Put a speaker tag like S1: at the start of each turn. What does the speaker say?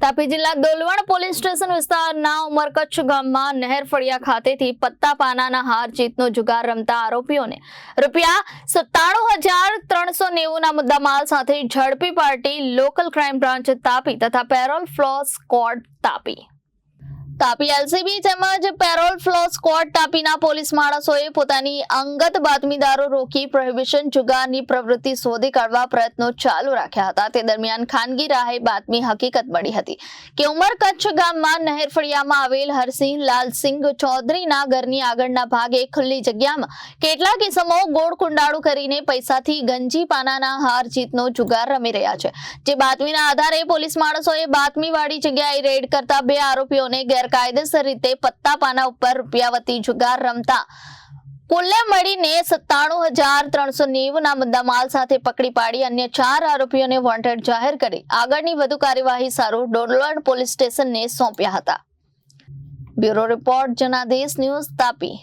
S1: તાપી જિલ્લા દોલવણ police station વિસ્તારના ઉમરકચ્છ ગામમાં નહેર ફળિયા ખાતેથી પત્તા પાનાના હાર જીતનો જુગાર રમતા આરોપીઓને રૂપિયા સત્તાણું હજાર ત્રણસો નેવુંના મુદ્દામાલ સાથે ઝડપી party local crime branch Tapi તથા parole furlough squad Tapi. Tapi LCB તેમજ પેરોલ ફ્લો સ્કોડ તાપીના પોલીસ માણસોએ પોતાની અંગત બાતમીદારો રોકી પ્રોહિબિશન જુગારની પ્રવૃત્તિ શોધી કાઢવા પ્રયત્નો ચાલુ રાખ્યા હતા. તે દરમિયાન ખાનગી રાહે બાતમી હકીકત મળી હતી કે ઉમર કચ્છ ગામમાં નહેરફળિયામાં આવેલ હરસિંહ લાલસિંહ ચૌધરીના ઘરની આગળના ભાગે ખુલ્લી જગ્યામાં કેટલાક ઇસમો ગોળ કુંડાળું કરીને પૈસાથી ગંજી પાનાના હાર જીતનો જુગાર રમી રહ્યા છે. જે બાતમીના આધારે પોલીસ માણસોએ બાતમીવાળી જગ્યાએ રેડ કરતા બે આરોપીઓને ગેરકાયદેસર રીતે પત્તા પાના ઉપર રૂપિયા વતી જુગાર રમતા કુલ્લે મળીને સત્તાણું હજાર ત્રણસો નેવુંના મુદ્દામાલ સાથે પકડી પાડી અન્ય ચાર આરોપીઓને વોન્ટેડ જાહેર કરી. આગળની વધુ કાર્યવાહી સારું ડોલવણ પોલીસ સ્ટેશનને સોંપ્યા હતા. Bureau report Janadesh news Tapi.